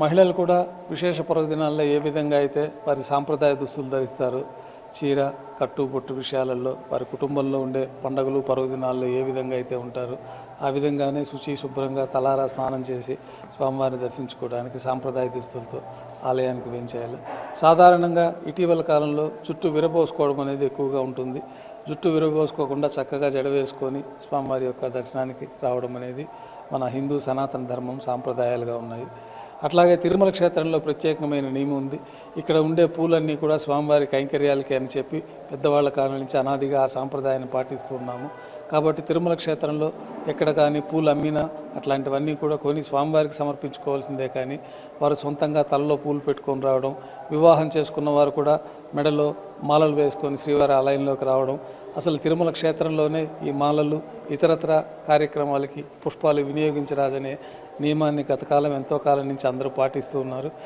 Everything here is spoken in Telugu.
మహిళలు కూడా విశేష పర్వదినాల్లో ఏ విధంగా అయితే వారి సాంప్రదాయ దుస్తులు ధరిస్తారు చీర కట్టు బొట్టు విషయాలలో వారి కుటుంబంలో ఉండే పండగలు పర్వదినాల్లో ఏ విధంగా అయితే ఉంటారో ఆ విధంగానే శుచి శుభ్రంగా తలారా స్నానం చేసి స్వామివారిని దర్శించుకోవడానికి సాంప్రదాయ దుస్తులతో ఆలయానికి వేయించేయాలి సాధారణంగా ఇటీవల కాలంలో జుట్టు విరబోసుకోవడం అనేది ఎక్కువగా ఉంటుంది. జుట్టు విరబోసుకోకుండా చక్కగా జడ వేసుకొని స్వామివారి యొక్క దర్శనానికి రావడం అనేది మన హిందూ సనాతన ధర్మం సాంప్రదాయాలుగా ఉన్నాయి. అట్లాగే తిరుమల క్షేత్రంలో ప్రత్యేకమైన నియమం ఉంది. ఇక్కడ ఉండే పూలన్నీ కూడా స్వామివారి కైంకర్యాలకి అని చెప్పి పెద్దవాళ్ళ కాలం నుంచి అనాదిగా ఆ సాంప్రదాయాన్ని పాటిస్తున్నాము కాబట్టి తిరుమల క్షేత్రంలో ఎక్కడ కానీ పూలు అమ్మినా అట్లాంటివన్నీ కూడా కొని స్వామివారికి సమర్పించుకోవాల్సిందే కానీ వారు సొంతంగా తలలో పూలు పెట్టుకొని రావడం వివాహం చేసుకున్న వారు కూడా మెడలో మాలలు వేసుకొని శ్రీవారి ఆలయంలోకి రావడం అసలు తిరుమల క్షేత్రంలోనే ఈ మాలలు ఇతరత్ర కార్యక్రమాలకి పుష్పాలు వినియోగించరాజనే నియమాన్ని గతకాలం ఎంతో కాలం నుంచి అందరూ పాటిస్తూ ఉన్నారు.